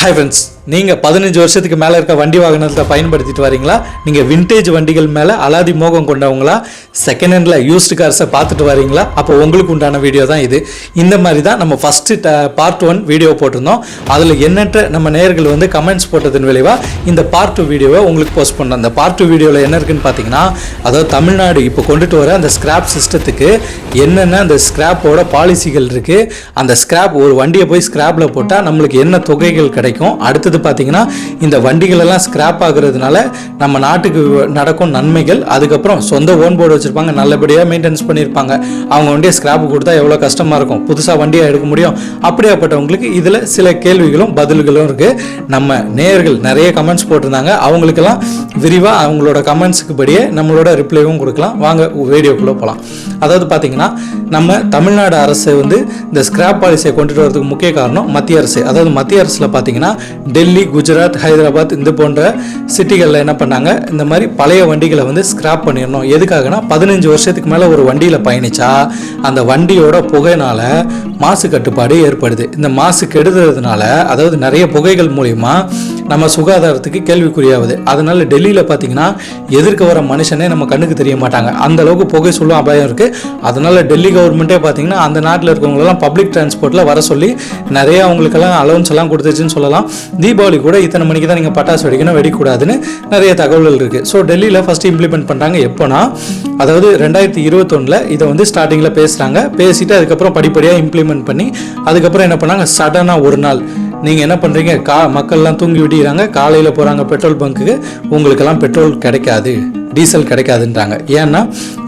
Hi friends நீங்கள் பதினஞ்சு வருஷத்துக்கு மேலே இருக்க வண்டி வாகனத்தை பயன்படுத்திட்டு வரீங்களா? நீங்கள் விண்டேஜ் வண்டிகள் மேலே அலாதி மோகம் கொண்டவங்களா? செகண்ட் ஹேண்டில் யூஸ்டு கார்ஸை பார்த்துட்டு வரீங்களா? அப்போ உங்களுக்கு உண்டான வீடியோ தான் இது. இந்த மாதிரி தான் நம்ம ஃபஸ்ட்டு பார்ட் ஒன் வீடியோ போட்டிருந்தோம். அதில் எண்ணற்ற நம்ம நேயர்கள் வந்து கமெண்ட்ஸ் போட்டதன் விளைவாக இந்த பார்ட் டூ வீடியோவை உங்களுக்கு போஸ்ட் பண்ணோம். அந்த பார்ட் டூ வீடியோவில் என்ன இருக்குன்னு பார்த்தீங்கன்னா அதாவது தமிழ்நாடு இப்போ கொண்டுட்டு வர அந்த ஸ்கிராப் சிஸ்டத்துக்கு என்னென்ன அந்த ஸ்கிராப்போட பாலிசிகள் இருக்குது அந்த ஸ்கிராப் ஒரு வண்டியை போய் ஸ்கிராப்பில் போட்டால் நம்மளுக்கு என்ன தொகைகள் கிடைக்கும் அடுத்து அடுத்தது பார்த்தீங்கன்னா இந்த வண்டிகள் எல்லாம் ஸ்கிராப் ஆகுறதுனால நம்ம நாட்டுக்கு நடக்கும் நன்மைகள் அதுக்கப்புறம் சொந்த ஓன் போர்டு வச்சுருப்பாங்க நல்லபடியாக மெயின்டெனன்ஸ் பண்ணியிருப்பாங்க அவங்க வண்டியை ஸ்கிராப் கொடுத்தா எவ்வளோ கஷ்டமாக இருக்கும்? புதுசாக வண்டியை எடுக்க முடியும்? அப்படியாப்பட்டவங்களுக்கு இதில் சில கேள்விகளும் பதில்களும் இருக்குது நம்ம நேயர்கள் நிறைய கமெண்ட்ஸ் போட்டிருந்தாங்க. அவங்களுக்கெல்லாம் விரிவாக அவங்களோட கமெண்ட்ஸுக்கு படியே நம்மளோட ரிப்ளைவும் கொடுக்கலாம். வாங்க வீடியோக்குள்ளே போகலாம். அதாவது பார்த்தீங்கன்னா நம்ம தமிழ்நாடு அரசு வந்து இந்த ஸ்கிராப் பாலிசியை கொண்டுட்டு வரதுக்கு முக்கிய காரணம் மத்திய அரசு. அதாவது மத்திய அரசில் பார்த்தீங்கன்னா டெல்லி குஜராத் ஹைதராபாத் இந்த போன்ற சிட்டிகளில் என்ன பண்ணாங்க? இந்த மாதிரி பழைய வண்டிகளை வந்து ஸ்கிராப் பண்ணிடணும். எதுக்காகனா பதினஞ்சு வருஷத்துக்கு மேலே ஒரு வண்டியில் பயணிச்சா அந்த வண்டியோட புகையினால் மாசு கட்டுப்பாடு ஏற்படுது. இந்த மாசு கெடுதுறதுனால அதாவது நிறைய புகைகள் மூலிமா நம்ம சுகாதாரத்துக்கு கேள்விக்குறியாகுது. அதனால டெல்லியில் பார்த்தீங்கன்னா எதிர்க்க வர மனுஷனே நம்ம கண்ணுக்கு தெரிய மாட்டாங்க. அந்த அளவுக்கு புகை சொல்லும் அபாயம் இருக்குது அதனால டெல்லி கவர்மெண்ட்டே பார்த்தீங்கன்னா அந்த நாட்டில் இருக்கவங்களெல்லாம் பப்ளிக் டிரான்ஸ்போர்ட்டில் வர சொல்லி நிறைய அவங்களுக்கெல்லாம் அலவன்ஸ் எல்லாம் கொடுத்துச்சுன்னு சொல்லலாம். தீபாவளி கூட இத்தனை மணிக்கு தான் நீங்கள் பட்டாசு வெடிக்கணும் வெடிக்கூடாதுன்னு நிறைய தகவல்கள் இருக்குது ஸோ டெல்லியில் ஃபஸ்ட்டு இம்ப்ளிமெண்ட் பண்ணுறாங்க எப்போனா அதாவது ரெண்டாயிரத்தி இருபத்தொன்னில் இதை வந்து ஸ்டார்டிங்கில் பேசுகிறாங்க பேசிட்டு அதுக்கப்புறம் படிப்படியாக இம்ப்ளிமெண்ட் பண்ணி அதுக்கப்புறம் என்ன பண்ணாங்க? சடனாக ஒரு நாள். நீங்கள் என்ன பண்ணுறீங்க கா மக்கள்லாம் தூங்கி விடுறாங்க காலையில் போகிறாங்க பெட்ரோல் பங்க்குக்கு உங்களுக்கெல்லாம் பெட்ரோல் கிடைக்காது. டீசல் கிடைக்காதுன்றாங்க. ஏன்னா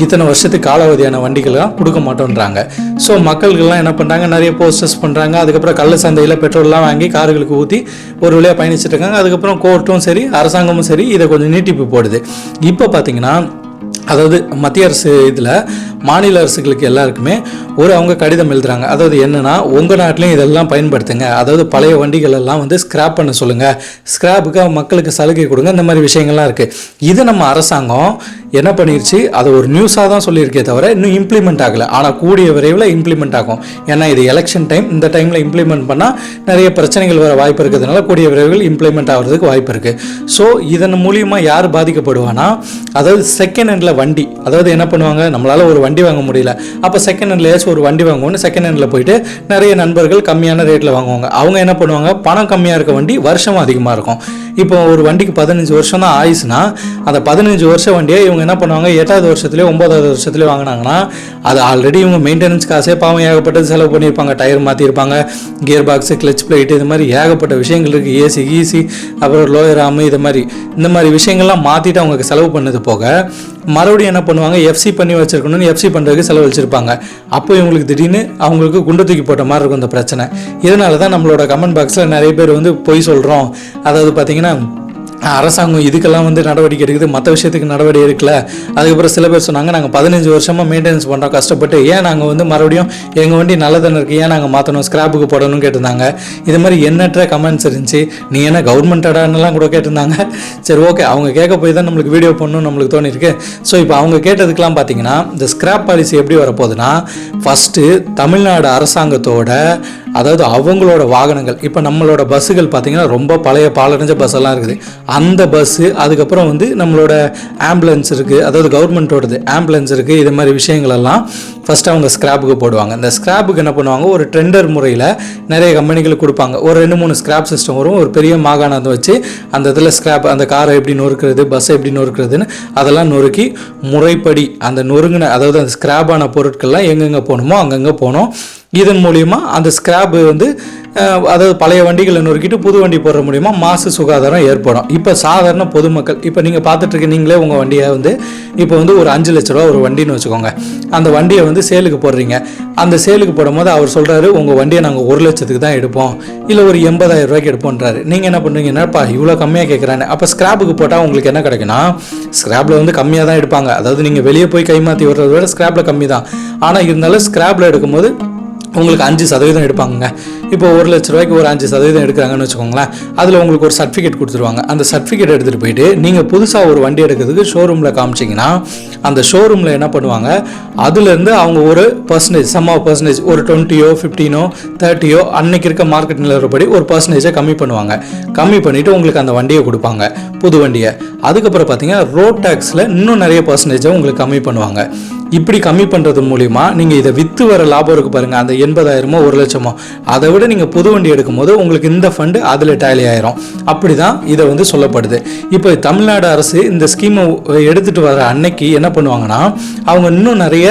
இத்தனை வருஷத்துக்கு காலாவதியான வண்டிகள்லாம் கொடுக்க மாட்டோன்றாங்க. ஸோ மக்கள்கள்லாம் என்ன பண்ணுறாங்க நிறைய போஸ்டர்ஸ் பண்ணுறாங்க அதுக்கப்புறம் கள்ள சந்தையில் பெட்ரோல்லாம் வாங்கி கார்களுக்கு ஊற்றி ஒரு வழியாக பயணிச்சுட்டு இருக்காங்க. அதுக்கப்புறம் கோர்ட்டும் சரி அரசாங்கமும் சரி இதை கொஞ்சம் நீட்டிப்பு போடுது. இப்போ பார்த்தீங்கன்னா அதாவது மத்திய அரசு இதில் மாநில அரசுகளுக்கு எல்லாருக்குமே ஒரு அவங்க கடிதம் எழுதுறாங்க. அதாவது என்னன்னா உங்கள் நாட்டிலையும் இதெல்லாம் பயன்படுத்துங்க. அதாவது பழைய வண்டிகள் எல்லாம் வந்து ஸ்கிராப் பண்ண சொல்லுங்கள் ஸ்கிராப்புக்கு மக்களுக்கு சலுகை கொடுங்க. இந்த மாதிரி விஷயங்கள்லாம் இருக்குது இது நம்ம அரசாங்கம் என்ன பண்ணிருச்சு? அதை ஒரு நியூஸாக தான் சொல்லியிருக்கே தவிர இன்னும் இம்ப்ளிமெண்ட் ஆகலை. ஆனால் கூடிய விரைவில் இம்ப்ளிமெண்ட் ஆகும். ஏன்னா இது எலெக்ஷன் டைம் இந்த டைமில் இம்ப்ளிமெண்ட் பண்ணால் நிறைய பிரச்சனைகள் வர வாய்ப்பு இருக்கிறதுனால கூடிய விரைவில் இம்ப்ளிமெண்ட் ஆகிறதுக்கு வாய்ப்பு இருக்குது ஸோ இதன் மூலியமாக யார் பாதிக்கப்படுவானா? அதாவது செகண்ட் ஹேண்டில் வண்டி. அதாவது என்ன பண்ணுவாங்க? நம்மளால் ஒரு வண்டி வாங்க முடியல. அப்போ செகண்ட் ஹேண்டில் ஏதாச்சும் ஒரு வண்டி வாங்குவோன்னு செகண்ட் ஹேண்டில் போயிட்டு நிறைய நண்பர்கள் கம்மியான ரேட்டில் வாங்குவாங்க. அவங்க என்ன பண்ணுவாங்க? பணம் கம்மியாக இருக்க வண்டி வருஷம் அதிகமாக இருக்கும். இப்போ ஒரு வண்டிக்கு பதினஞ்சு வருஷம் தான் ஆயுசுனா அந்த பதினஞ்சு வருஷம் வண்டியை இவங்க என்ன பண்ணுவாங்க எட்டாவது வருஷத்துலேயே ஒன்பதாவது வருஷத்துலேயே வாங்கினாங்கன்னா அது ஆல்ரெடி இவங்க மெயின்டெனன்ஸ் காசே பாவம் ஏகப்பட்டது செலவு பண்ணியிருப்பாங்க. டயர் மாற்றிருப்பாங்க கியர் பாக்ஸு கிளச் பிளேட் இது மாதிரி ஏகப்பட்ட விஷயங்கள் இருக்குது ஏசி ஈசி அப்புறம் லோயர் ஆமு இது மாதிரி. இந்த மாதிரி விஷயங்கள்லாம் மாற்றிட்டு அவங்களுக்கு செலவு பண்ணது போக மறுபடியும் என்ன பண்ணுவாங்க எஃப்சி பண்ணி வச்சிருக்கணும்னு எஃப்சி பண்ணுறதுக்கு செலவு வச்சிருப்பாங்க. அப்போ இவங்களுக்கு திடீர்னு அவங்களுக்கு குண்டு தூக்கி போட்ட மாதிரி இருக்கும் இந்த பிரச்சனை. இதனால தான் நம்மளோட கமெண்ட் பாக்ஸில் நிறைய பேர் வந்து பொய் சொல்கிறோம் அதாவது பார்த்தீங்கன்னா அரசாங்கம் இதுக்கெல்லாம் வந்து நடவடிக்கை எடுக்குது. மற்ற விஷயத்துக்கு நடவடிக்கை எடுக்கல. அதுக்கப்புறம் சில பேர் சொன்னாங்க நாங்கள் பதினஞ்சு வருஷமாக மெயின்டெனன்ஸ் பண்ணுறோம் கஷ்டப்பட்டு. ஏன் நாங்கள் வந்து மறுபடியும் எங்கள் வண்டி நல்லதானே இருக்குது ஏன் நாங்கள் மாற்றணும் ஸ்கிராப்புக்கு போடணும்னு கேட்டிருந்தாங்க. இது மாதிரி எண்ணற்ற கமெண்ட்ஸ் இருந்துச்சு. நீ என்ன கவர்மெண்ட்டடானலாம் கூட கேட்டிருந்தாங்க. சரி ஓகே அவங்க கேட்க போய் தான் நம்மளுக்கு வீடியோ பண்ணணும் நம்மளுக்கு தோணிருக்கு ஸோ இப்போ அவங்க கேட்டதுக்கெலாம் பார்த்தீங்கன்னா இந்த ஸ்கிராப் பாலிசி எப்படி வரப்போகுதுன்னா ஃபஸ்ட்டு தமிழ்நாடு அரசாங்கத்தோட அதாவது அவங்களோட வாகனங்கள் இப்போ நம்மளோட பஸ்ஸுகள் பார்த்தீங்கன்னா ரொம்ப பழைய பாலடைஞ்ச பஸ் எல்லாம் இருக்குது. அந்த பஸ்ஸு அதுக்கப்புறம் வந்து நம்மளோட ஆம்புலன்ஸ் இருக்குது அதாவது கவர்மெண்ட்டோடது ஆம்புலன்ஸ் இருக்குது இது மாதிரி விஷயங்கள் எல்லாம் ஃபஸ்ட்டு அவங்க ஸ்க்ராப்புக்கு போடுவாங்க. இந்த ஸ்க்ராப்புக்கு என்ன பண்ணுவாங்க? ஒரு ட்ரெண்டர் முறையில் நிறைய கம்பெனிகளுக்கு கொடுப்பாங்க. ஒரு ரெண்டு மூணு ஸ்க்ராப் சிஸ்டம் வரும். ஒரு பெரிய மாகாணத்தை வச்சு அந்த இதில் ஸ்க்ராப் அந்த காரை எப்படி நொறுக்கிறது பஸ்ஸை எப்படி நொறுக்கிறதுன்னு அதெல்லாம் நொறுக்கி முறைப்படி அந்த நொறுங்கின அதாவது அந்த ஸ்க்ராப்பான பொருட்கள்லாம் எங்கெங்கே போகணுமோ அங்கங்கே போனோம் இதன் மூலிமா அந்த ஸ்க்ராப் வந்து அதாவது பழைய வண்டிகளை நொறுக்கிட்டு புது வண்டி போடுற மூலிமா மாசு சுகாதாரம் ஏற்படும். இப்போ சாதாரண பொதுமக்கள் இப்போ நீங்கள் பார்த்துட்ருக்க நீங்களே உங்கள் வண்டியை வந்து இப்போ வந்து ஒரு அஞ்சு லட்ச ரூபா ஒரு வண்டின்னு வச்சுக்கோங்க. அந்த வண்டியை வந்து சேலுக்கு போடுறீங்க. அந்த சேலுக்கு போடும்போது அவர் சொல்கிறாரு உங்கள் வண்டியை நாங்கள் ஒரு லட்சத்துக்கு தான் எடுப்போம். இல்லை ஒரு எண்பதாயிரம் ரூபாய்க்கு எடுப்போன்றாரு நீங்கள் என்ன பண்ணுறீங்க என்னப்பா இவ்வளோ கம்மியாக கேட்குறாங்க அப்போ ஸ்கிராப்புக்கு போட்டால் உங்களுக்கு என்ன கிடைக்குன்னா ஸ்கிராப்பில் வந்து கம்மியாக தான் எடுப்பாங்க. அதாவது நீங்கள் வெளியே போய் கைமாற்றி விடுறத விட ஸ்கிராப்பில் கம்மி தான் ஆனால் இருந்தாலும் ஸ்கிராப்பில் எடுக்கும்போது உங்களுக்கு அஞ்சு சதவீதம் எடுப்பாங்க இப்போ ஒரு லட்ச ரூபாய்க்கு ஒரு அஞ்சு சதவீதம் எடுக்கிறாங்கன்னு வச்சுக்கோங்களேன் அதில் உங்களுக்கு ஒரு சர்டிஃபிகேட் கொடுத்துருவாங்க. அந்த சர்டிஃபிகேட் எடுத்துகிட்டு போயிட்டு நீங்கள் புதுசாக ஒரு வண்டி எடுக்கிறதுக்கு ஷோரூமில் காமிச்சிங்கன்னா அந்த ஷோரூமில் என்ன பண்ணுவாங்க? அதுலேருந்து அவங்க ஒரு பர்சன்டேஜ் சம் ஆஃப் பர்சன்டேஜ் ஒரு டுவெண்ட்டியோ ஃபிஃப்டீனோ தேர்ட்டியோ அன்னைக்கு இருக்க மார்க்கெட் நிலவரப்படி ஒரு பர்சன்டேஜை கம்மி பண்ணுவாங்க. கம்மி பண்ணிவிட்டு உங்களுக்கு அந்த வண்டியை கொடுப்பாங்க புது வண்டியை. அதுக்கப்புறம் பார்த்தீங்கன்னா ரோட் டேக்ஸில் இன்னும் நிறைய பர்சன்டேஜை உங்களுக்கு கம்மி பண்ணுவாங்க. இப்படி கம்மி பண்ணுறது மூலிமா நீங்கள் இதை விற்று வர லாபம் இருக்குது பாருங்கள் அந்த எண்பதாயிரமோ ஒரு லட்சமோ. அதை விட நீங்கள் புது வண்டி எடுக்கும்போது உங்களுக்கு இந்த ஃபண்டு அதில் டேலி ஆயிரும். அப்படி தான் இதை வந்து சொல்லப்படுது. இப்போ தமிழ்நாடு அரசு இந்த ஸ்கீமை எடுத்துகிட்டு வர அன்னைக்கு என்ன பண்ணுவாங்கன்னா அவங்க இன்னும் நிறைய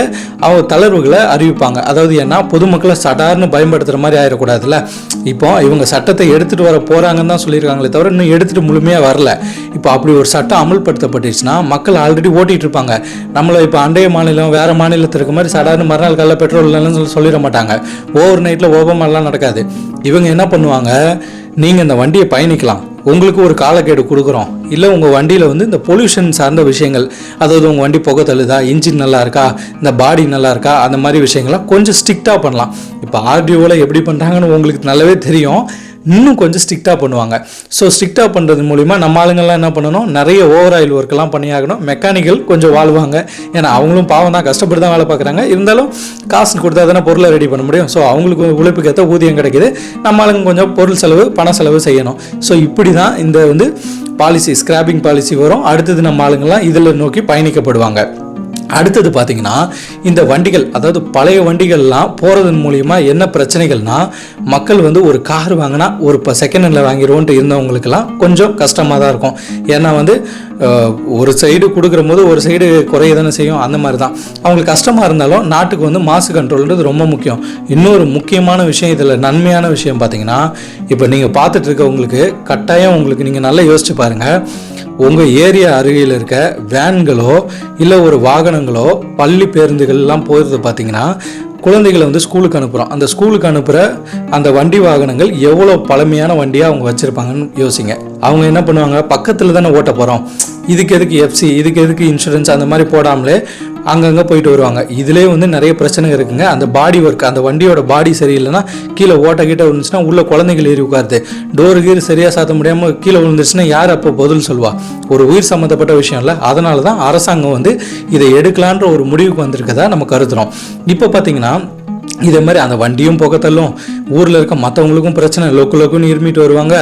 அவங்க தளர்வுகளை அறிவிப்பாங்க. அதாவது ஏன்னா பொதுமக்களை சடார்னு பயன்படுத்துகிற மாதிரி ஆயிடக்கூடாதுல்ல இப்போ இவங்க சட்டத்தை எடுத்துகிட்டு வர போகிறாங்கன்னு தான் சொல்லியிருக்காங்களே தவிர இன்னும் எடுத்துகிட்டு முழுமையாக வரல. இப்போ அப்படி ஒரு சட்டம் அமல்படுத்தப்பட்டுச்சுன்னா மக்கள் ஆல்ரெடி ஓட்டிகிட்டு இருப்பாங்க. நம்மளை இப்போ அண்டைய மாநிலம் வேறு மாநிலத்தில் இருக்க மாதிரி சடார்னு மறுநாள் காலையில் பெட்ரோல் இல்லைன்னு சொல்லி சொல்லிட மாட்டாங்க. ஓவர் நைட்டில் ஓபமெல்லாம் நடக்காது. இவங்க என்ன பண்ணுவாங்க? நீங்கள் இந்த வண்டியை பயணிக்கலாம். உங்களுக்கு ஒரு காலக்கேடு கொடுக்குறோம். இல்லை உங்கள் வண்டியில் வந்து இந்த பொல்யூஷன் சார்ந்த விஷயங்கள் அதாவது உங்கள் வண்டி புகை தள்ளுதா இன்ஜின் நல்லா இருக்கா இந்த பாடி நல்லா இருக்கா அந்த மாதிரி விஷயங்கள்லாம் கொஞ்சம் ஸ்ட்ரிக்டாக பண்ணலாம். இப்போ ஆர்டிஓவில் எப்படி பண்ணுறாங்கன்னு உங்களுக்கு நல்லாவே தெரியும். இன்னும் கொஞ்சம் ஸ்ட்ரிக்டாக பண்ணுவாங்க. ஸோ ஸ்ட்ரிக்டாக பண்ணுறது மூலிமா நம்ம ஆளுங்கள்லாம் என்ன பண்ணணும்? நிறைய ஓவர் ஆயில் ஒர்க்கெல்லாம் பண்ணியாகணும் மெக்கானிக்கல் கொஞ்சம் வாழ்வாங்க. ஏன்னா அவங்களும் பாவம் தான் கஷ்டப்பட்டு தான் வேலை பார்க்குறாங்க. இருந்தாலும் காசு கொடுத்தா தானே பொருளை ரெடி பண்ண முடியும். ஸோ அவங்களுக்கு உழைப்புக்கு ஏற்ற ஊதியம் கிடைக்கிது. நம்ம ஆளுங்க கொஞ்சம் பொருள் செலவு பண செலவு செய்யணும். ஸோ இப்படி தான் இந்த வந்து பாலிசி ஸ்கிராப்பிங் பாலிசி வரும். அடுத்தது நம்ம ஆளுங்கள்லாம் இதில் நோக்கி பயணிக்கப்படுவாங்க. அடுத்தது பார்த்தீங்கன்னா இந்த வண்டிகள் அதாவது பழைய வண்டிகள்லாம் போகிறதன் மூலிமா என்ன பிரச்சனைகள்னா மக்கள் வந்து ஒரு கார் வாங்கினா ஒரு இப்போ செகண்ட் ஹேண்டில் வாங்கிடுவோன்ட்டு இருந்தவங்களுக்கெல்லாம் கொஞ்சம் கஷ்டமாக தான் இருக்கும். ஏன்னா வந்து ஒரு சைடு கொடுக்குற போது ஒரு சைடு குறைய தானே செய்யும். அந்த மாதிரி தான் அவங்களுக்கு கஷ்டமாக இருந்தாலும் நாட்டுக்கு வந்து மாசு கண்ட்ரோல்ன்றது ரொம்ப முக்கியம். இன்னொரு முக்கியமான விஷயம் இதில் நன்மையான விஷயம் பார்த்தீங்கன்னா இப்போ நீங்கள் பார்த்துட்டு இருக்கவங்களுக்கு கட்டாயம் உங்களுக்கு நீங்கள் நல்லா யோசிச்சு பாருங்கள் உங்கள் ஏரியா அருகில் இருக்க வேன்களோ இல்லை ஒரு வாகனங்களோ பள்ளி பேருந்துகள்லாம் போகிறது பார்த்தீங்கன்னா குழந்தைகளை வந்து ஸ்கூலுக்கு அனுப்புகிறோம் அந்த ஸ்கூலுக்கு அனுப்புகிற அந்த வண்டி வாகனங்கள் எவ்வளோ பழமையான வண்டியாக அவங்க வச்சுருப்பாங்கன்னு யோசிங்க. அவங்க என்ன பண்ணுவாங்க? பக்கத்தில் தானே ஓட்ட போகிறோம் இதுக்கு எதுக்கு எஃப்சி இதுக்கு எதுக்கு இன்சூரன்ஸ் அந்த மாதிரி போடாமலே அங்கங்கே போயிட்டு வருவாங்க. இதிலே வந்து நிறைய பிரச்சனை இருக்குங்க. அந்த பாடி ஒர்க் அந்த வண்டியோட பாடி சரியில்லைன்னா கீழே ஓட்ட கீட்ட விழுந்துச்சுன்னா உள்ள குழந்தைகள் ஏறி உட்காருது. டோரு கீர் சரியாக சாத்த முடியாமல் கீழே விழுந்துச்சுன்னா யார் அப்போ பதில் சொல்வா? ஒரு உயிர் சம்மந்தப்பட்ட விஷயம் இல்லை. அதனால தான் அரசாங்கம் வந்து இதை எடுக்கலான்ற ஒரு முடிவுக்கு வந்திருக்கதா நம்ம கருதுறோம். இப்போ பார்த்தீங்கன்னா இதே மாதிரி அந்த வண்டியும் புகத்தள்ளும் ஊரில் இருக்க மற்றவங்களுக்கும் பிரச்சனை லோக்கு லோக்குன்னு இருமிட்டு வருவாங்க.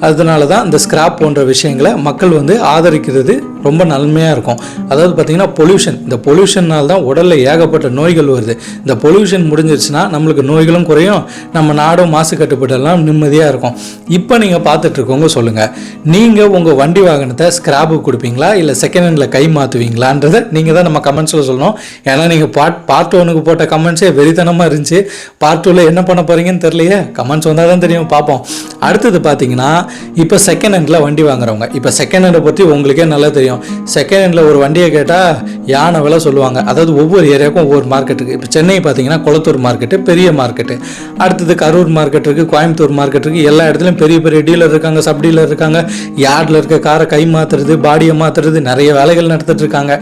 அதனால தான் இந்த ஸ்கிராப் போன்ற விஷயங்களை மக்கள் வந்து ஆதரிக்கிறது ரொம்ப நன்மையாக இருக்கும். அதாவது பார்த்திங்கன்னா பொல்யூஷன் இந்த பொல்யூஷனால் தான் உடலில் ஏகப்பட்ட நோய்கள் வருது. இந்த பொல்யூஷன் முடிஞ்சிருச்சுன்னா நம்மளுக்கு நோய்களும் குறையும். நம்ம நாடும் மாசு கட்டுப்பாடெல்லாம் நிம்மதியாக இருக்கும். இப்போ நீங்கள் பார்த்துட்ருக்கோங்க சொல்லுங்கள் நீங்கள் உங்கள் வண்டி வாகனத்தை ஸ்கிராப்புக்கு கொடுப்பீங்களா? இல்லை செகண்ட் ஹேண்டில் கை மாற்றுவீங்களான்றதை நீங்கள் தான் நம்ம கமெண்ட்ஸில் சொல்லணும். ஏன்னா நீங்கள் பார்ட் பார்ட் ஒனுக்கு போட்ட கமெண்ட்ஸே வெறித்தனமாக இருந்துச்சு. பார்ட் டூவில் என்ன பண்ண போகிறீங்கன்னு தெரியலையே. கமெண்ட்ஸ் வந்தால் தான் தெரியும். பார்ப்போம். அடுத்தது பார்த்தீங்கன்னா இப்போ செகண்ட் ஹேண்டில் வண்டி வாங்குறவங்க. இப்போ செகண்ட் ஹேண்டை பற்றி உங்களுக்கே நல்லா தெரியும். செகண்ட் ஹேண்டில் ஒரு வண்டியை கேட்டால் யானை விலை சொல்லுவாங்க. அதாவது ஒவ்வொரு ஏரியாவுக்கும் ஒவ்வொரு மார்க்கெட்டுக்கு இப்போ சென்னை பார்த்தீங்கன்னா குளத்தூர் மார்க்கெட்டு பெரிய மார்க்கெட்டு அடுத்தது கரூர் மார்க்கெட் இருக்குது கோயம்புத்தூர் மார்க்கெட் இருக்குது எல்லா இடத்துலையும் பெரிய பெரிய டீலர் இருக்காங்க சப் டீலர் இருக்காங்க. யார்டில் இருக்க காரை கை மாற்றுறது பாடியை மாற்றுறது நிறைய வேலைகள் நடத்திட்டு இருக்காங்க.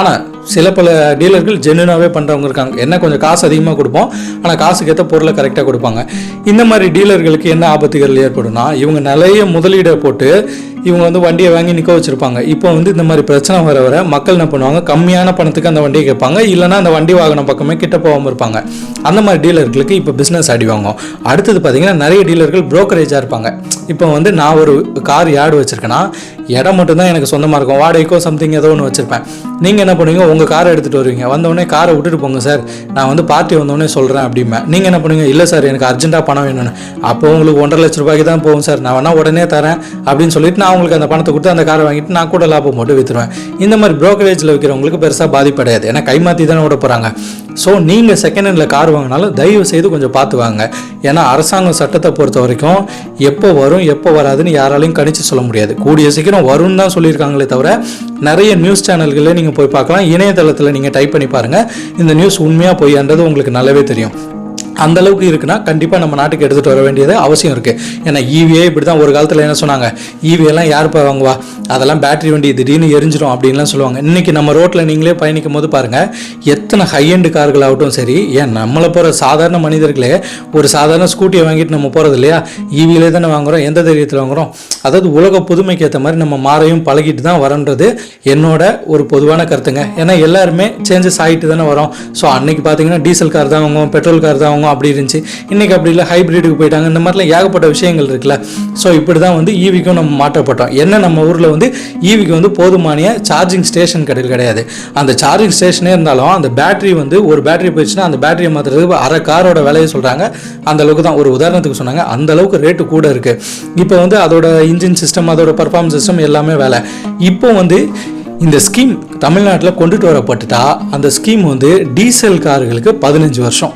ஆனால் சில பல டீலர்கள் ஜென்னுனாகவே பண்ணுறவங்க இருக்காங்க. என்ன கொஞ்சம் காசு அதிகமாக கொடுப்போம். ஆனால் காசுக்கு ஏற்ற பொருளை கரெக்டாக கொடுப்பாங்க. இந்த மாதிரி டீலர்களுக்கு என்ன ஆபத்துகள் ஏற்படும்னா இவங்க நிறைய முதலீடை போட்டு இவங்க வந்து வண்டியை வாங்கி நிற்க வச்சுருப்பாங்க. இப்போ வந்து இந்த மாதிரி பிரச்சனை வர வர மக்கள் என்ன பண்ணுவாங்க? கம்மியான பணத்துக்கு அந்த வண்டியை கேட்பாங்க. இல்லைன்னா அந்த வண்டி வாகனம் பக்கமே கிட்ட போகாமல் இருப்பாங்க. அந்த மாதிரி டீலர்களுக்கு இப்போ பிஸ்னஸ் அடி வாங்கும். அடுத்தது பார்த்தீங்கன்னா நிறைய டீலர்கள் புரோக்கரேஜாக இருப்பாங்க. இப்போ வந்து நான் ஒரு கார் யார்டு வச்சுருக்கேன்னா இடம் மட்டும்தான் எனக்கு சொந்தமாக இருக்கும். வாடகைக்கோ சம்திங் ஏதோ ஒன்று வச்சுருப்பேன். நீங்கள் என்ன பண்ணுவீங்க? உங்கள் காரை எடுத்துகிட்டு வருவீங்க. வந்தவொடனே காரை விட்டுட்டு போங்க சார். நான் வந்து பார்ட்டி வந்தோடனே சொல்கிறேன் அப்படிம்பேன். நீங்கள் என்ன பண்ணுவீங்க? இல்லை சார் எனக்கு அர்ஜென்ட்டாக பணம் வேணும்னு. அப்போ உங்களுக்கு ஒன்றரை லட்ச ரூபாய்க்கு தான் போகும் சார். நான் வேணால் உடனே தரேன் அப்படின்னு சொல்லிட்டு நான் உங்களுக்கு அந்த பணத்தை கொடுத்து அந்த காரை வாங்கிட்டு நான் கூட லாபம் போட்டு விற்றுருவேன் இந்த மாதிரி ப்ரோக்கரேஜில் விற்கிறவங்களுக்கு பெருசாக பாதிப்படையாது. ஏன்னா கைமாற்றி தானே விட போகிறாங்க ஸோ நீங்கள் செகண்ட் ஹேண்டில் கார் வாங்கினாலும் தயவு செய்து கொஞ்சம் பார்த்து வாங்க. ஏன்னா அரசாங்கம் சட்டத்தை பொறுத்த வரைக்கும் எப்போ வரும் எப்போ வராதுன்னு யாராலையும் கணிச்சு சொல்ல முடியாது. கூடிய சீக்கிரம் வரும்னு தான் சொல்லியிருக்காங்களே தவிர நிறைய நியூஸ் சேனல்களில் நீங்கள் போய் பார்க்கலாம். இணையதளத்தில் நீங்கள் டைப் பண்ணி பாருங்கள் இந்த நியூஸ் உண்மையாக பொய்யான்றது உங்களுக்கு நல்லாவே தெரியும். அந்த அளவுக்கு இருக்குன்னா கண்டிப்பாக நம்ம நாட்டுக்கு எடுத்துகிட்டு வர வேண்டியது அவசியம் இருக்குது ஏன்னா ஈவியே இப்படி தான் ஒரு காலத்தில் என்ன சொன்னாங்க? ஈவியெல்லாம் யார் இப்போ வாங்குவா? அதெல்லாம் பேட்டரி வண்டி திடீர்னு எரிஞ்சிடும் அப்படின்லாம் சொல்லுவாங்க. இன்றைக்கி நம்ம ரோட்டில் நீங்களே பயணிக்கும் போது பாருங்கள் எத்தனை ஹை எண்டு கார்கள் ஆகட்டும் சரி ஏன் நம்மளை போகிற சாதாரண மனிதர்களே ஒரு சாதாரண ஸ்கூட்டியை வாங்கிட்டு நம்ம போகிறது இல்லையா? ஈவியிலே தானே வாங்குறோம் எந்த தைரியத்தில் வாங்குறோம்? அதாவது உலக புதுமைக்கு ஏற்ற மாதிரி நம்ம மாறையும் பழகிட்டு தான் வரன்றது என்னோட ஒரு பொதுவான கருத்துங்க. ஏன்னா எல்லாருமே சேஞ்சஸ் ஆகிட்டு தானே வரோம். ஸோ அன்னைக்கு பார்த்தீங்கன்னா டீசல் கார் தான் வாங்குவோம் பெட்ரோல் கார் தான் வாங்குவோம். அப்படி இருந்துச்சு. இன்றைக்கி அப்படி இல்லை ஹைப்ரிடுக்கு போயிட்டாங்க. இந்த மாதிரிலாம் ஏகப்பட்ட விஷயங்கள் இருக்குல்ல. ஸோ இப்படி தான் வந்து ஈவிக்கும் நம்ம மாற்றப்பட்டோம். என்ன நம்ம ஊரில் வந்து ஈவிக்கு வந்து போதுமான சார்ஜிங் ஸ்டேஷன் கிடையாது கிடையாது. அந்த சார்ஜிங் ஸ்டேஷனே இருந்தாலும் அந்த பேட்டரி வந்து ஒரு பேட்டரி போயிடுச்சுன்னா அந்த பேட்டரியை மாற்றுறதுக்கு அரை காரோட விலையை சொல்கிறாங்க அந்த அளவுக்கு தான் ஒரு உதாரணத்துக்கு சொன்னாங்க. அந்த அளவுக்கு ரேட்டு கூட இருக்குது இப்போ வந்து அதோட இன்ஜின் சிஸ்டம் அதோட பர்ஃபார்மன்ஸ் சிஸ்டம் எல்லாமே வேலை. இப்போ வந்து இந்த ஸ்கீம் தமிழ்நாட்டில் கொண்டுட்டு வரப்பட்டுட்டா அந்த ஸ்கீம் வந்து டீசல் கார்களுக்கு பதினஞ்சு வருஷம்.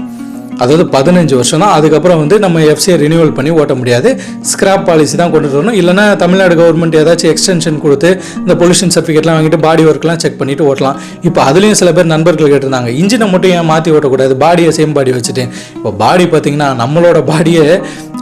அதாவது பதினஞ்சு வருஷம் தான் அதுக்கப்புறம் வந்து நம்ம எஃப்சியை ரினியூவல் பண்ணி ஓட்ட முடியாது. ஸ்கிராப் பாலிசி தான் கொண்டுட்டு வரணும். இல்லைனா தமிழ்நாடு கவர்மெண்ட் ஏதாச்சும் எக்ஸ்டென்ஷன் கொடுத்து இந்த பொல்யூஷன் சர்டிஃபிகேட்லாம் வாங்கிட்டு பாடி ஒர்க்லாம் செக் பண்ணிட்டு ஓட்டலாம். இப்போ அதுலேயும் சில பேர் நண்பர்கள் கேட்டிருந்தாங்க இன்ஜினை மட்டும் ஏன் மாற்றி ஓட்டக்கூடாது? பாடியை சேம் பாடி வச்சுட்டு. இப்போ பாடி பார்த்தீங்கன்னா நம்மளோட பாடியே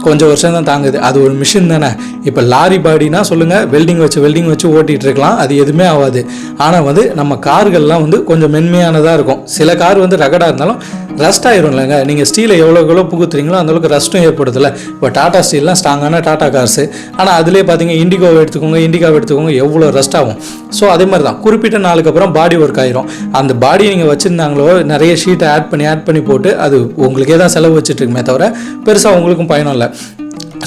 கொஞ்சம் வருஷம் தான் தாங்குது. அது ஒரு மிஷின் தானே. இப்போ லாரி பாடினா சொல்லுங்கள் வெல்டிங் வச்சு வெல்டிங் வச்சு ஓட்டிகிட்டு இருக்கலாம். அது எதுவுமே ஆகாது. ஆனால் வந்து நம்ம கார்கள்லாம் வந்து கொஞ்சம் மென்மையானதாக இருக்கும். சில கார் வந்து ரகடாக இருந்தாலும் ரஸ்ட் ஆயிரும் இல்லைங்க. நீங்கள் ஸ்டீலை எவ்வளோ எவ்வளோ புகுத்துறீங்களோ அந்த அளவுக்கு ரஸ்ட்டும் ஏற்படுதில்ல இப்போ டாடா ஸ்டீல்லாம் ஸ்ட்ராங்கான டாடா கார்ஸு ஆனால் அதிலே பார்த்தீங்க இண்டிகோவை எடுத்துக்கோங்க இண்டிகாவை எடுத்துக்கோங்க எவ்வளோ ரஸ்ட் ஆகும். ஸோ அதே மாதிரி தான் குறிப்பிட்ட நாளுக்கு அப்புறம் பாடி ஒர்க் ஆயிரும். அந்த பாடி நீங்கள் வச்சுருந்தாங்களோ நிறைய ஷீட்டை ஆட் பண்ணி ஆட் பண்ணி போட்டு அது உங்களுக்கே தான் செலவு வச்சுட்டு இருக்குமே தவிர பெருசாக உங்களுக்கும் பயணம் இல்லை.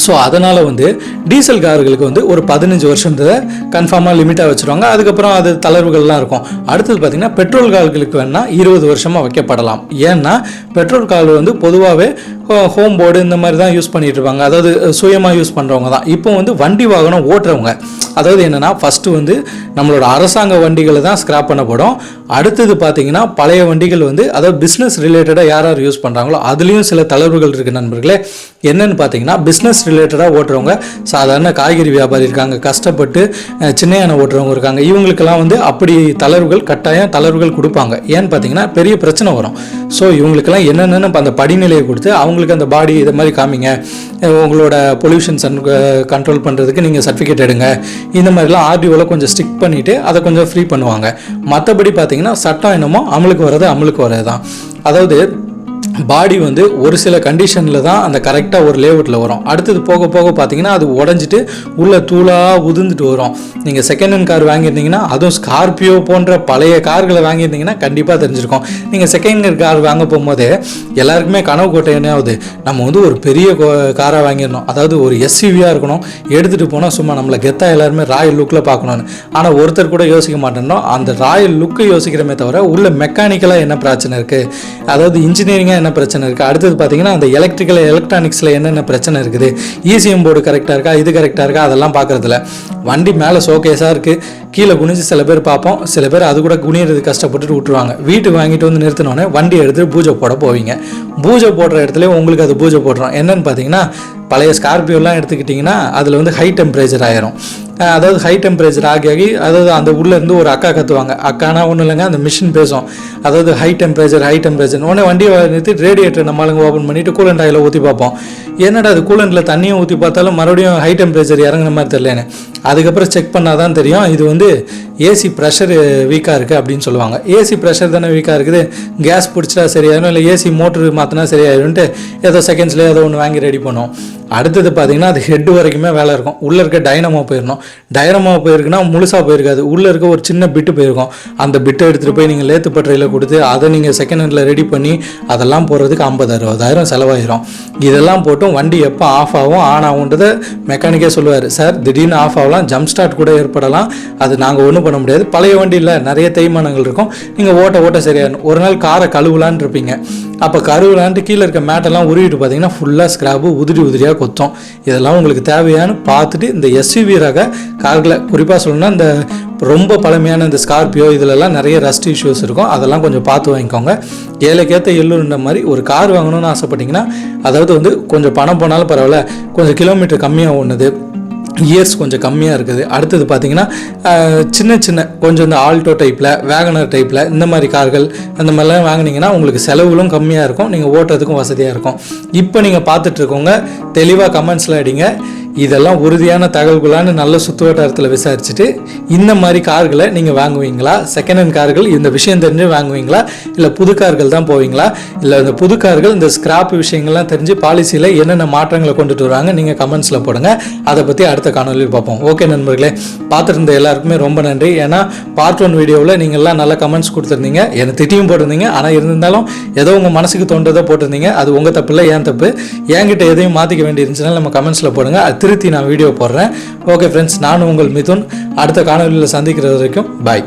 ஸோ அதனால் வந்து டீசல் கார்களுக்கு வந்து ஒரு பதினஞ்சு வருஷத்தை கன்ஃபார்மாக லிமிட்டாக வச்சுருவாங்க. அதுக்கப்புறம் அது தளர்வுகள்லாம் இருக்கும். அடுத்தது பார்த்திங்கன்னா பெட்ரோல் கார்களுக்கு வேணால் இருபது வருஷமாக வைக்கப்படலாம். ஏன்னா பெட்ரோல் கார் வந்து பொதுவாகவே இப்போ ஹோம் போர்டு இந்த மாதிரி தான் யூஸ் பண்ணிட்டு இருப்பாங்க. அதாவது சுயமாக யூஸ் பண்ணுறவங்க தான். இப்போ வந்து வண்டி வாகனம் ஓட்டுறவங்க. அதாவது என்னென்னா ஃபஸ்ட்டு வந்து நம்மளோட அரசாங்க வண்டிகளை தான் ஸ்க்ராப் பண்ணப்படும். அடுத்தது பார்த்தீங்கன்னா பழைய வண்டிகள் வந்து அதாவது பிஸ்னஸ் ரிலேட்டடாக யார் யார் யூஸ் பண்ணுறாங்களோ அதுலேயும் சில தளர்வுகள் இருக்குது நண்பர்களே. என்னென்னு பார்த்தீங்கன்னா பிஸ்னஸ் ரிலேட்டடாக ஓட்டுறவங்க சாதாரண காய்கறி வியாபாரி இருக்காங்க கஷ்டப்பட்டு சின்ன யானை ஓட்டுறவங்க இருக்காங்க. இவங்களுக்கெல்லாம் வந்து அப்படி தளர்வுகள் கட்டாயம் தளர்வுகள் கொடுப்பாங்க. ஏன்னு பார்த்தீங்கன்னா பெரிய பிரச்சனை வரும். ஸோ இவங்களுக்கெல்லாம் என்னென்னு அந்த படிநிலையை கொடுத்து அவங்க அவங்களுக்கு அந்த பாடி இதை மாதிரி காமிங்க. உங்களோட பொல்யூஷன்ஸ் கண்ட்ரோல் பண்ணுறதுக்கு நீங்கள் சர்டிஃபிகேட் எடுங்க. இந்த மாதிரிலாம் ஆர்டிஓவில் கொஞ்சம் ஸ்டிக் பண்ணிவிட்டு அதை கொஞ்சம் ஃப்ரீ பண்ணுவாங்க. மற்றபடி பார்த்தீங்கன்னா சட்டம் என்னமோ அமலுக்கு வர்றது அமலுக்கு வர்றது தான் அதாவது பாடி வந்து ஒரு சில கண்டிஷனில் தான் அந்த கரெக்டாக ஒரு லேஅவுட்டில் வரும். அடுத்தது போக போக பார்த்தீங்கன்னா அது உடஞ்சிட்டு உள்ளே தூளாக உதிர்ந்துட்டு வரும். நீங்கள் செகண்ட் ஹேண்ட் கார் வாங்கியிருந்தீங்கன்னா அதுவும் ஸ்கார்பியோ போன்ற பழைய கார்களை வாங்கியிருந்தீங்கன்னா கண்டிப்பாக தெரிஞ்சிருக்கும். நீங்கள் செகண்ட் ஹேண்ட் கார் வாங்க போகும்போது எல்லாருக்குமே கனவு கோட்டை என்ன ஆகுது? நம்ம வந்து ஒரு பெரிய காராக வாங்கிடணும். அதாவது ஒரு எஸ்யூவியாக இருக்கணும். எடுத்துகிட்டு போனால் சும்மா நம்மளை கெத்தாக எல்லாருமே ராயல் லுக்கில் பார்க்கணும்னு. ஆனால் ஒருத்தர் கூட யோசிக்க மாட்டேன்னா அந்த ராயல் லுக்கை யோசிக்கிறமே தவிர உள்ள மெக்கானிக்கலாக என்ன பிரச்சனை இருக்குது அதாவது இன்ஜினியரிங்காக என்ன பிரச்சனை இருக்குது அடுத்தது பார்த்தீங்கன்னா அந்த எலக்ட்ரிக்கல் எலக்ட்ரானிக்ஸில் என்னென்ன பிரச்சனை இருக்குது? இசிஎம் போர்டு கரெக்டாக இருக்கா? இது கரெக்டாக இருக்கா? அதெல்லாம் பார்க்குறதில்ல வண்டி மேலே ஷோகேஸாக இருக்குது கீழே குனிஞ்சு சில பேர் பார்ப்போம் சில பேர் அது கூட குனியிறது கஷ்டப்பட்டுட்டு விட்டுருவாங்க. வீட்டுக்கு வாங்கிட்டு வந்து நிறுத்தினோடனே வண்டி எடுத்து பூஜை போட போவீங்க. பூஜை போடுற இடத்துல உங்களுக்கு அது பூஜை போடுறோம் என்னன்னு பார்த்தீங்கன்னா பழைய ஸ்கார்பியோலாம் எடுத்துக்கிட்டிங்கன்னா அதில் வந்து ஹை டெம்பரேச்சர் ஆயிரும். அதாவது ஹை டெம்பரேச்சர் ஆகி ஆகி அதாவது அந்த உள்ளேருந்து ஒரு அக்கா கத்துவாங்க. அக்கானா ஒன்றும் இல்லைங்க அந்த மிஷின் பேசும். அதாவது ஹை டெம்பரேச்சர் ஹை டெம்பரேச்சர் உடனே வண்டியை நிறுத்தி ரேடியேட்டர் நம்மளுங்க ஓப்பன் பண்ணிட்டு கூலண்ட் ஆயில் ஊற்றி பார்ப்போம். என்னடா அது கூலண்டில் தண்ணியும் ஊற்றி பார்த்தாலும் மறுபடியும் ஹை டெம்பரேச்சர் இறங்குன மாதிரி தெரியலன்னு. அதுக்கப்புறம் செக் பண்ணால் தான் தெரியும். இது வந்து ஏசி ப்ரெஷர் வீக்காக இருக்குது அப்படின்னு சொல்லுவாங்க. ஏசி ப்ரெஷர் தானே வீக்காக இருக்குது? கேஸ் பிடிச்சா சரியாயிடும் இல்லை ஏசி மோட்ரு மாற்றினா சரியாயிரும்ட்டு ஏதோ செகண்ட்ஸ்லேயே ஏதோ ஒன்று வாங்கி ரெடி பண்ணுவோம் அடுத்தது பார்த்தீங்கன்னா அது ஹெட் வரைக்குமே வேலை இருக்கும். உள்ளே இருக்க டைனமோ போயிடணும் டைனமோ போயிருக்குன்னா முழுசாக போயிருக்காது. உள்ளே இருக்க ஒரு சின்ன பிட்டு போயிருக்கும். அந்த பிட்டை எடுத்துகிட்டு போய் நீங்கள் லேத்து பட்டறையில் கொடுத்து அதை நீங்கள் செகண்ட் ஹேண்டில் ரெடி பண்ணி அதெல்லாம் போடுறதுக்கு ஐம்பது அறுபதாயிரம் செலவாயிரும். இதெல்லாம் போட்டும் வண்டி எப்போ ஆஃப் ஆகும் ஆன் ஆகுன்றத மெக்கானிக்கே சொல்லுவார். சார் திடீர்னு ஆஃப் ஆகலாம் ஜம்ப் ஸ்டார்ட் கூட ஏற்படலாம். அது நாங்கள் ஒன்றும் பண்ண முடியாது. பழைய வண்டியில் நிறைய தேய்மானங்கள் இருக்கும். நீங்கள் ஓட்ட ஓட்ட சரியாயிடும் ஒரு நாள் காரை கழுவலான் இருப்பீங்க. அப்போ கழுவலான்ட்டு கீழே இருக்க மேட்டெல்லாம் உருவிட்டு பார்த்தீங்கன்னா ஃபுல்லாக ஸ்க்ராப்பு உதிரி உதிரியாக கொத்தும். இதெல்லாம் உங்களுக்கு தேவையான்னு பார்த்துட்டு இந்த எஸ்யூவி ரக கார்களை குறிப்பாக சொல்லணும்னா இந்த ரொம்ப பழமையான இந்த ஸ்கார்பியோ இதிலெல்லாம் நிறைய ரஸ்ட் இஷ்யூஸ் இருக்கும். அதெல்லாம் கொஞ்சம் பார்த்து வாங்கிக்கோங்க. ஏழைக்கேற்ற எள்ளுன்ற மாதிரி ஒரு கார் வாங்கணும்னு ஆசைப்பட்டீங்கன்னா அதாவது வந்து கொஞ்சம் பணம் போனாலும் பரவாயில்ல கொஞ்சம் கிலோமீட்டர் கம்மியாக ஒன்றுது இயர்ஸ் கொஞ்சம் கம்மியாக இருக்குது. அடுத்தது பார்த்தீங்கன்னா சின்ன சின்ன கொஞ்சம் இந்த ஆல்டோ டைப்பில் வேகனர் டைப்பில் இந்த மாதிரி கார்கள் அந்த மாதிரிலாம் வாங்கினீங்கன்னா உங்களுக்கு செலவுகளும் கம்மியாக இருக்கும். நீங்கள் ஓட்டுறதுக்கும் வசதியாக இருக்கும். இப்போ நீங்கள் பார்த்துட்ருக்கோங்க தெளிவாக கமெண்ட்ஸில் அடிங்க. இதெல்லாம் உறுதியான தகவல்களான்னு நல்ல சுற்று வட்டாரத்தில் விசாரிச்சுட்டு இந்த மாதிரி கார்களை நீங்கள் வாங்குவீங்களா? செகண்ட் ஹேண்ட் கார்கள் இந்த விஷயம் தெரிஞ்சு வாங்குவீங்களா? இல்லை புது கார்கள் தான் போவீங்களா? இல்லை இந்த புது கார்கள் இந்த ஸ்கிராப் விஷயங்கள்லாம் தெரிஞ்சு பாலிசியில் என்னென்ன மாற்றங்களை கொண்டுட்டு வராங்க நீங்கள் கமெண்ட்ஸில் போடுங்க. அதை பற்றி அடுத்த காணொலியில் பார்ப்போம். ஓகே நண்பர்களே பார்த்துருந்த எல்லாருக்குமே ரொம்ப நன்றி. ஏன்னா பார்ட் ஒன் வீடியோவில் நீங்கள்லாம் நல்ல கமெண்ட்ஸ் கொடுத்துருந்தீங்க. என்னை திட்டியும் போட்டிருந்தீங்க. ஆனால் இருந்தாலும் ஏதோ உங்கள் மனசுக்கு தோன்றதோ போட்டிருந்தீங்க. அது உங்கள் தப்பு இல்லை ஏன் தப்பு. என்கிட்ட எதையும் மாற்றிக்க வேண்டியிருந்துச்சுன்னா நம்ம கமெண்ட்ஸில் போடுங்க. அது திருத்தி நான் வீடியோ போடுறேன். ஓகே ஃப்ரெண்ட்ஸ் நான் உங்கள் மிதுன். அடுத்த காணொலியில் சந்திக்கிறது வரைக்கும் பாய்